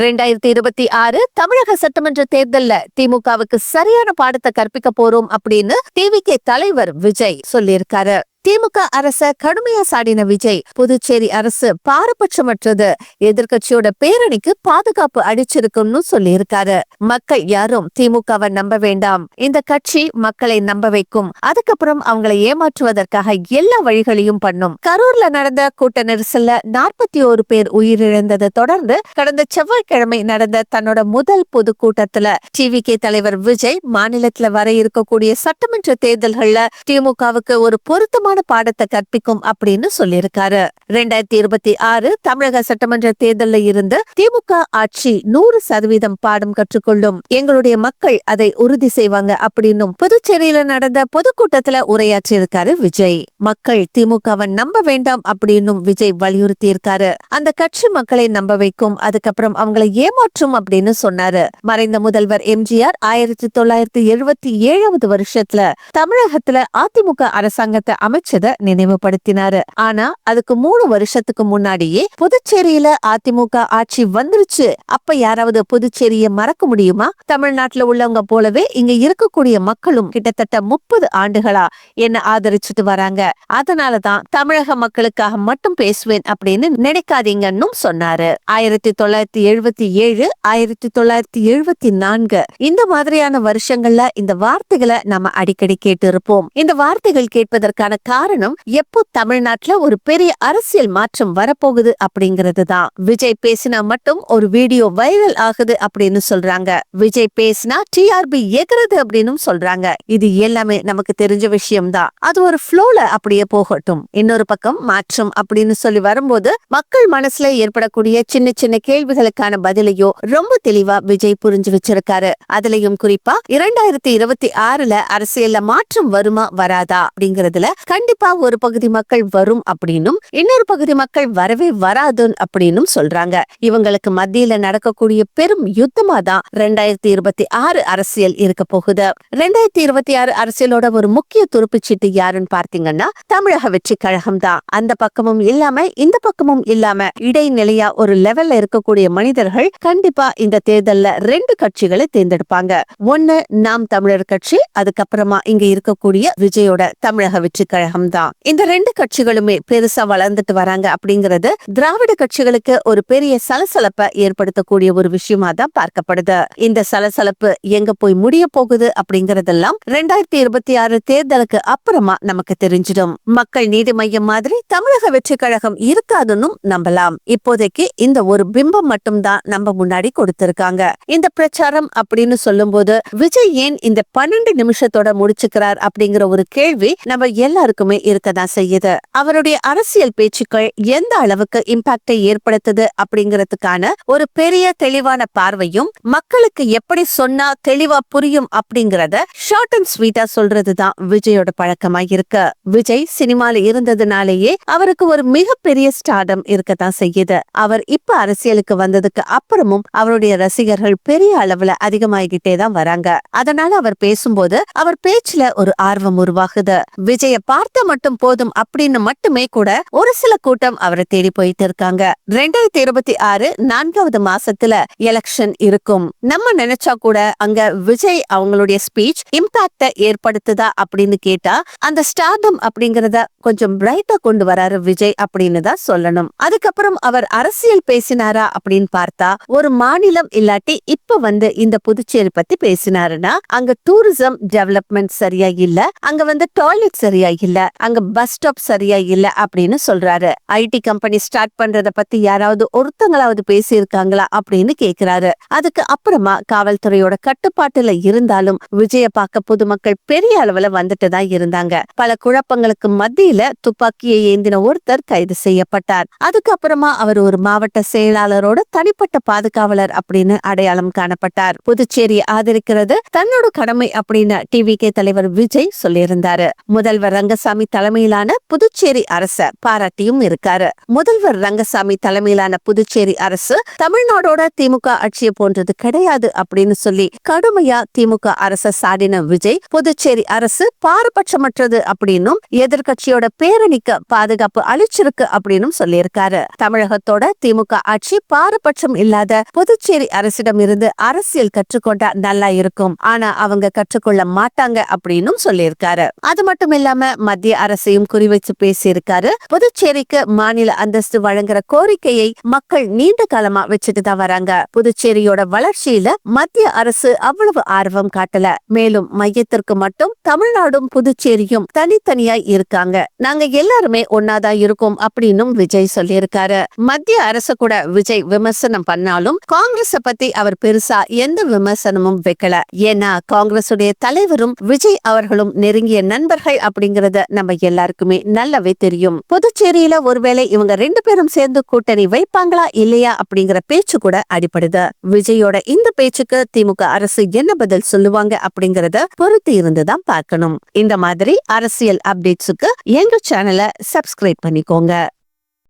ரெண்டாயிரத்தி இருபத்தி ஆறு தமிழக சட்டமன்ற தேர்தல்ல திமுகவுக்கு சரியான பாடத்தை கற்பிக்க போறோம் அப்படின்னு டிவிகே தலைவர் விஜய் சொல்லியிருக்காரு. திமுக அரச கடுமையா சாடின விஜய் புதுச்சேரி அரசு பாரபட்சமற்றது. எதிர்கட்சியோட பேரணிக்கு பாதுகாப்பு அடிச்சிருக்கும்னு சொல்லியிருக்காரு. மக்கள் யாரும் திமுகவை நம்ப வேண்டாம். இந்த கட்சி மக்களை நம்ப வைக்கும். அதுக்கப்புறம் அவங்களை ஏமாற்றுவதற்காக எல்லா வழிகளையும் பண்ணும். கரூர்ல நடந்த கூட்ட நெரிசல்ல நாற்பத்தி ஒரு பேர் உயிரிழந்ததை தொடர்ந்து கடந்த செவ்வாய்க்கிழமை நடந்த தன்னோட முதல் பொதுக்கூட்டத்துல டிவிகே தலைவர் விஜய் மாநிலத்துல வர இருக்கக்கூடிய சட்டமன்ற தேர்தல்கள்ல திமுகவுக்கு ஒரு பொருத்தமான முக்கியமான பாடத்தை கற்பிக்கும் அப்படின்னு சொல்லியிருக்காரு. ரெண்டாயிரத்தி இருபத்தி ஆறு தமிழக சட்டமன்ற தேர்தலில் இருந்து திமுக ஆட்சி நூறு சதவீதம் பாடம் கற்றுக்கொள்ளும். எங்களுடைய மக்கள் அதை உறுதி செய்வாங்க அப்படின்னும் புதுச்சேரியில நடந்த பொதுக்கூட்டத்துல உரையாற்றியிருக்காரு விஜய். மக்கள் திமுகவை நம்ப வேண்டாம் அப்படின்னும் விஜய் வலியுறுத்தி இருக்காரு அந்த கட்சி மக்களை நம்ப வைக்கும் அதுக்கப்புறம் அவங்களை ஏமாற்றும் அப்படின்னு சொன்னாரு. மறைந்த முதல்வர் எம்ஜிஆர் ஆயிரத்தி தொள்ளாயிரத்தி எழுபத்தி ஏழாவது வருஷத்துல தமிழகத்துல அதிமுக அரசாங்கத்தை அமைச்சதை நினைவுபடுத்தினாரு. ஆனா அதுக்கு மூணு வருஷத்துக்கு முன்னாடியே புதுச்சேரியில அதிமுக ஆட்சி வந்துருச்சு. அப்ப யாராவது புதுச்சேரியை மறக்க முடியுமா? தமிழ்நாட்டுல உள்ளவங்க போலவே இங்க இருக்கக்கூடிய மக்களும் கிட்டத்தட்ட முப்பது ஆண்டுகளா என்ன ஆதரிச்சுட்டு வராங்க. அதனாலதான் தமிழக மக்களுக்காக மட்டும் பேசுவேன் அப்படின்னு நினைக்காதீங்கன்னு சொன்னாரு. ஆயிரத்தி தொள்ளாயிரத்தி எழுபத்தி ஏழு ஆயிரத்தி தொள்ளாயிரத்தி எழுபத்தி நான்கு. இந்த மாதிரியான வருஷங்கள்ல இந்த வார்த்தைகளை நம்ம அடிக்கடி கேட்டு இருப்போம் இந்த வார்த்தைகள் கேட்பதற்கான காரணம் எப்போ தமிழ்நாட்டுல ஒரு பெரிய அரசியல் மாற்றம் வரப்போகுது அப்படிங்கிறது தான் விஜய் பேசினா மட்டும் ஒரு வீடியோ வைரல் ஆகுது அப்படின்னு சொல்றாங்க. விஜய் பேசினா டிஆர்பி எகிறது அப்படின்னு சொல்றாங்க. இது எல்லாமே நமக்கு தெரிஞ்ச விஷயம் தான் அது ஒரு ஃப்ளோல அப்படியே போகட்டும். இன்னொரு பக்கம் மாற்றம் அப்படின்னு சொல்லி வரும்போது மக்கள் மனசுல ஏற்படக்கூடிய சின்ன சின்ன கேள்விகளுக்கான பதிலையோ ரொம்ப தெளிவா விஜய் புரிஞ்சு வச்சிருக்காரு. அதுலயும் குறிப்பா இரண்டாயிரத்தி இருபத்தி ஆறுல அரசியல்ல மாற்றம் வருமா வராதா அப்படிங்கறதுல கண் கண்டிப்பா ஒரு பகுதி மக்கள் வரும் அப்படின்னும் இன்னொரு பகுதி மக்கள் வரவே வராதுன்னு அப்படின்னும் சொல்றாங்க. இவங்களுக்கு மத்தியில நடக்கக்கூடிய பெரும் யுத்தமா தான் ரெண்டாயிரத்தி இருபத்தி ஆறு அரசியல் இருக்க போகுது. ரெண்டாயிரத்தி இருபத்தி ஆறு அரசியலோட ஒரு முக்கிய துருப்புச்சீட்டு யாருன்னு பார்த்தீங்கன்னா தமிழக வெற்றி கழகம் தான் அந்த பக்கமும் இல்லாம இந்த பக்கமும் இல்லாம இடைநிலையா ஒரு லெவல்ல இருக்கக்கூடிய மனிதர்கள் கண்டிப்பா இந்த தேர்தல்ல ரெண்டு கட்சிகளை தேர்ந்தெடுப்பாங்க. ஒன்னு நாம் தமிழர் கட்சி அதுக்கப்புறமா இங்க இருக்கக்கூடிய விஜயோட தமிழக வெற்றி கழகம். கழகம்தான் இந்த ரெண்டு கட்சிகளுமே பெருசா வளர்ந்துட்டு வராங்க அப்படிங்கறது திராவிட கட்சிகளுக்கு ஒரு பெரிய சலசலப்பை ஏற்படுத்தக்கூடிய ஒரு விஷயமா தான் பார்க்கப்படுது. இந்த சலசலப்பு எங்க போய் முடிய போகுது அப்படிங்கறதெல்லாம் ரெண்டாயிரத்தி இருபத்தி ஆறு தேர்தலுக்கு அப்புறமா நமக்கு தெரிஞ்சிடும். மக்கள் நீதி மையம் மாதிரி தமிழக வெற்றி கழகம் இருக்காதுன்னு நம்பலாம். இப்போதைக்கு இந்த ஒரு பிம்பம் மட்டும்தான் நம்ம முன்னாடி கொடுத்திருக்காங்க. இந்த பிரச்சாரம் அப்படின்னு சொல்லும்போது விஜய் ஏன் இந்த பன்னெண்டு நிமிஷத்தோட முடிச்சுக்கிறார் அப்படிங்கிற ஒரு கேள்வி நம்ம எல்லாருக்கும் இருக்கதான் செய்யுது. அவருடைய அரசியல் பேச்சுக்கள் எந்த அளவுக்கு இம்பாக்டை ஏற்படுத்துது அப்படிங்கறதுக்கான ஒரு பெரிய தெளிவான பார்வையும் மக்களுக்கு எப்படி சொன்னா தெளிவா புரியும் அப்படிங்கறத ஷார்ட் அண்ட் ஸ்வீட்டா சொல்றதுதான் விஜயோட பழக்கமா இருக்கு. விஜய் சினிமால இருந்ததுனாலேயே அவருக்கு ஒரு மிகப்பெரிய ஸ்டார்டம் இருக்கத்தான் செய்யுது. அவர் இப்ப அரசியலுக்கு வந்ததுக்கு அப்புறமும் அவருடைய ரசிகர்கள் பெரிய அளவுல அதிகமாகிட்டே தான் வராங்க. அதனால அவர் பேசும்போது அவர் பேச்சுல ஒரு ஆர்வம் உருவாகுது. விஜய வார்த்தை மட்டும் போதும் அப்படின்னு மட்டுமே கூட ஒரு சில கூட்டம் அவரை தேடி போயிட்டு இருக்காங்க. ரெண்டாயிரத்தி இருபத்தி ஆறு நான்காவது மாசத்துல எலெக்ஷன் இருக்கும். நம்ம நினைச்சா கூட அங்க விஜய் அவங்களுடைய ஸ்பீச் இம்பாக்ட ஏற்படுத்துதா அப்படின்னு கேட்டா அந்த ஸ்டார்டம் அப்படிங்கறத கொஞ்சம் பிரைட்டா கொண்டு வராரு விஜய் அப்படின்னு தான் சொல்லணும். அதுக்கப்புறம் அவர் அரசியல் பேசினாரா அப்படின்னு பார்த்தா ஒரு மாநிலம் இல்லாட்டி இப்ப வந்து இந்த புதுச்சேரி பத்தி பேசினாருன்னா அங்க டூரிசம் டெவலப்மெண்ட் சரியா இல்ல அங்க வந்து டாய்லெட் சரியா இல்ல அங்க பஸ் ஸ்டாப் சரியா இல்ல அப்படின்னு சொல்றாரு. ஐடி கம்பெனி ஸ்டார்ட் பண்றத பத்தி யாராவது ஒருத்தங்களாவது பேசியிருக்காங்களா அப்படின்னு கேக்குறாரு. அதுக்கு அப்புறமா காவல்துறையோட கட்டுப்பாட்டுல இருந்தாலும் விஜய பார்க்க பொதுமக்கள் பெரிய அளவுல வந்துட்டு தான் இருந்தாங்க. பல குழப்பங்களுக்கு மத்தியில துப்பாக்கியை ஏந்தின ஒருத்தர் கைது செய்யப்பட்டார். அதுக்கப்புறமா அவர் ஒரு மாவட்ட செயலாளரோட தனிப்பட்ட பாதுகாவலர் அப்படின்னு அடையாளம் காணப்பட்டார். புதுச்சேரியை ஆதரிக்கிறது தன்னோட கடமை அப்படின்னு டிவி கே தலைவர் விஜய் சொல்லியிருந்தாரு. முதல்வர் ரங்கசாமி ரங்கசாமி தலைமையிலான புதுச்சேரி அரச பாராட்டியும் இருக்காரு. முதல்வர் ரங்கசாமி தலைமையிலான புதுச்சேரி அரசு தமிழ்நாடோட திமுக ஆட்சியை போன்றது கிடையாது அப்படின்னு சொல்லி கடுமையா திமுக அரச சாடின விஜய் புதுச்சேரி அரசு பாரபட்சமற்றது அப்படின்னும் எதிர்கட்சியோட பேரணிக்கு பாதுகாப்பு அளிச்சிருக்கு அப்படின்னு சொல்லியிருக்காரு. தமிழகத்தோட திமுக ஆட்சி பாரபட்சம் இல்லாத புதுச்சேரி அரசிடம் இருந்து அரசியல் கற்றுக்கொண்டா நல்லா இருக்கும். ஆனா அவங்க கற்றுக்கொள்ள மாட்டாங்க அப்படின்னு சொல்லியிருக்காரு. அது மட்டும் இல்லாம மத்திய அரசையும் குறிவைத்து பேசியிருக்காரு. புதுச்சேரிக்கு மாநில அந்தஸ்து வழங்குற கோரிக்கையை மக்கள் நீண்ட காலமா வச்சுட்டு தான் வராங்க. புதுச்சேரியோட வளர்ச்சியில மத்திய அரசு அவ்வளவு ஆர்வம் காட்டல. மேலும் மையத்திற்கு மட்டும் தமிழ்நாடும் புதுச்சேரியும் தனித்தனியாய் இருக்காங்க. நாங்க எல்லாருமே ஒன்னாதான் இருக்கோம் அப்படின்னும் விஜய் சொல்லியிருக்காரு. மத்திய அரசு கூட விஜய் விமர்சனம் பண்ணாலும் காங்கிரஸ பத்தி அவர் பெருசா எந்த விமர்சனமும் வைக்கல. ஏன்னா காங்கிரசுடைய தலைவரும் விஜய் அவர்களும் நெருங்கிய நண்பர்கள் அப்படிங்கறத நம்ம எல்லாருக்குமே நல்லாவே தெரியும். புதுச்சேரியில ஒருவேளை இவங்க ரெண்டு பேரும் சேர்ந்து கூட்டணி வைப்பாங்களா இல்லையா அப்படிங்கிற பேச்சு கூட அடிப்படுது விஜயோட இந்த பேச்சுக்கு திமுக அரசு என்ன பதில் சொல்லுவாங்க அப்படிங்கறத பொறுத்து இருந்துதான் பார்க்கணும். இந்த மாதிரி அரசியல் அப்டேட்ஸுக்கு எங்க சேனலை சப்ஸ்கிரைப் பண்ணிக்கோங்க.